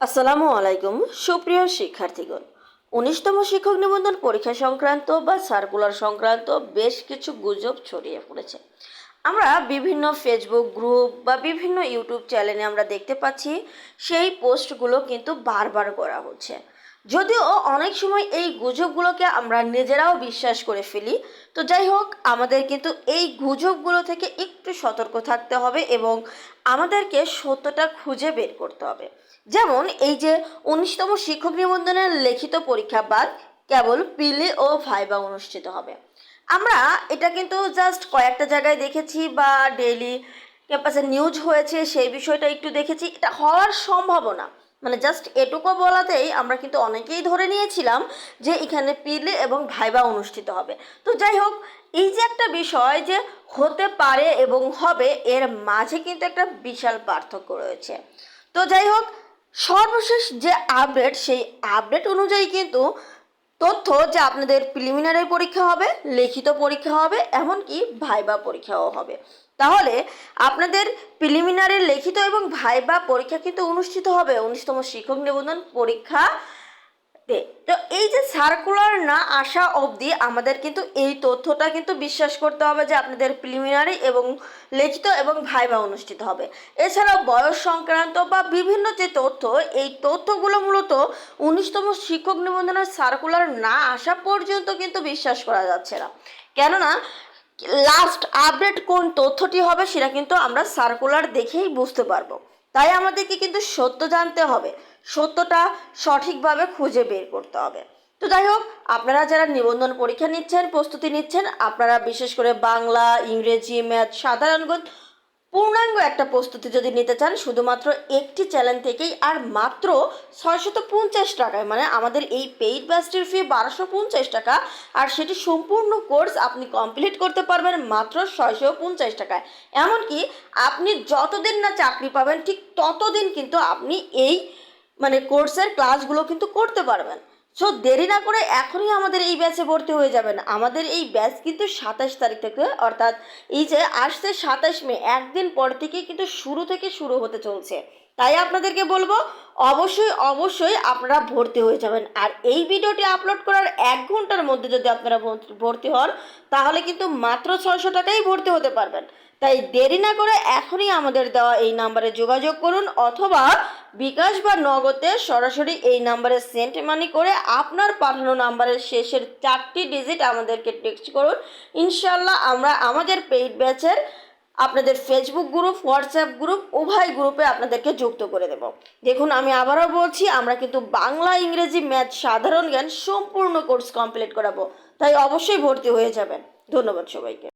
আসসালামু আলাইকুম, সুপ্রিয় শিক্ষার্থীগণ। উনিশতম শিক্ষক নিবন্ধন পরীক্ষা সংক্রান্ত বা সার্কুলার সংক্রান্ত বেশ কিছু গুজব ছড়িয়ে পড়েছে। আমরা বিভিন্ন ফেসবুক গ্রুপ বা বিভিন্ন ইউটিউব চ্যানেলে আমরা দেখতে পাচ্ছি, সেই পোস্টগুলো কিন্তু বারবার করা হচ্ছে। যদিও অনেক সময় এই গুজবগুলোকে আমরা নিজেরাও বিশ্বাস করে ফেলি, তো যাই হোক, আমাদের কিন্তু এই গুজবগুলো থেকে একটু সতর্ক থাকতে হবে এবং আমাদেরকে সত্যটা খুঁজে বের করতে হবে। যেমন এই যে উনিশতম শিক্ষক নিবন্ধনের লিখিত পরীক্ষা বাদ কেবল পিলি ও ভাইবা অনুষ্ঠিত হবে। আমরা এটা কিন্তু জাস্ট কয়েকটা জায়গায় দেখেছি বা ডেইলি ক্যাম্পাসে নিউজ হয়েছে, সেই বিষয়টা একটু দেখেছি, এটা হওয়ার সম্ভাবনা। মানে জাস্ট এটুকু বলাতেই আমরা কিন্তু অনেকেই ধরে নিয়েছিলাম যে এখানে পিলে এবং ভাইবা অনুষ্ঠিত হবে। তো যাই হোক, এই যে একটা বিষয় যে হতে পারে এবং হবে, এর মাঝে কিন্তু একটা বিশাল পার্থক্য রয়েছে। তো যাই হোক, সর্বশেষ যে আপডেট সেই আপডেট অনুযায়ী কিন্তু তথ্য যে আপনাদের প্রিলিমিনারি পরীক্ষা হবে, লিখিত পরীক্ষা হবে, এমনকি ভাইবা পরীক্ষাও হবে। তাহলে আপনাদের প্রিলিমিনারি লিখিত এবং ভাইবা পরীক্ষা কিন্তু অনুষ্ঠিত হবে উনিশতম শিক্ষক নিবন্ধন পরীক্ষা তো। এই যে সার্কুলার না আসা অবধি আমাদের কিন্তু এই তথ্যটা কিন্তু বিশ্বাস করতে হবে যে আপনাদের প্রিলিমিনারি এবং লিখিত এবং ভাইবা অনুষ্ঠিত হবে। এছাড়াও বয়স সংক্রান্ত বা বিভিন্ন যে তথ্য, এই তথ্যগুলো মূলত উনিশতম শিক্ষক নিবন্ধনের সার্কুলার না আসা পর্যন্ত কিন্তু বিশ্বাস করা যাচ্ছে না। কেননা লাস্ট আপডেট কোন তথ্যটি হবে সেটা কিন্তু আমরা সার্কুলার দেখেই বুঝতে পারব। তাই আমাদেরকে কিন্তু সত্য জানতে হবে। সত্যটা সঠিকভাবে খুঁজে বের করতে হবে। তো যাই হোক, আপনারা যারা নিবন্ধন পরীক্ষা নিচ্ছেন, প্রস্তুতি নিচ্ছেন, আপনারা বিশেষ করে বাংলা, ইংরেজি, ম্যাথ, সাধারণ গণ পূর্ণাঙ্গ একটা প্রস্তুতি যদি নিতে চান, শুধুমাত্র একটি চ্যানেল থেকেই, আর মাত্র ছয়শত পঞ্চাশ টাকায় মানে আমাদের এই পেইড ব্যাচটির ফি বারোশো পঞ্চাশ টাকা, আর সেটি সম্পূর্ণ কোর্স আপনি কমপ্লিট করতে পারবেন মাত্র ছয়শো পঞ্চাশ টাকায়। এমনকি আপনি যতদিন না চাকরি পাবেন, ঠিক ততদিন কিন্তু আপনি এই মানে কোর্সের ক্লাসগুলো কিন্তু করতে পারবেন। সো দেরি না করে এখনই আমাদের এই ব্যাচে ভর্তি হয়ে যাবেন। আমাদের এই ব্যাচ কিন্তু সাতাশ তারিখ থেকে, অর্থাৎ এই যে আসছে সাতাশ মে, একদিন পর থেকে কিন্তু শুরু থেকে শুরু হতে চলছে। তাই আপনাদেরকে বলব, অবশ্যই অবশ্যই আপনারা ভর্তি হয়ে যাবেন। আর এই ভিডিওটি আপলোড করার এক ঘণ্টার মধ্যে যদি আপনারা ভর্তি- হন, তাহলে কিন্তু মাত্র ছয়শো টাকাই ভর্তি হতে পারবেন। তাই দেরি না করে এখনই আমাদের দেওয়া এই নাম্বারে যোগাযোগ করুন, অথবা বিকাশ বা নগদে সরাসরি এই নাম্বারে সেন্ট মানি করে আপনার পাঠানো নাম্বারের শেষের চারটি ডিজিট আমাদেরকে টেক্সট করুন। ইনশাল্লাহ আমরা আমাদের পেইড ব্যাচের আপনাদের ফেসবুক গ্রুপ হোয়াটসঅ্যাপ গ্রুপ উভয় গ্রুপে আপনাদেরকে যুক্ত করে দেব। দেখুন, আমি আবারও বলছি, আমরা কিন্তু বাংলা, ইংরেজি, ম্যাথ, সাধারণ জ্ঞান সম্পূর্ণ কোর্স কমপ্লিট করাবো। তাই অবশ্যই ভর্তি হয়ে যাবেন। ধন্যবাদ সবাইকে।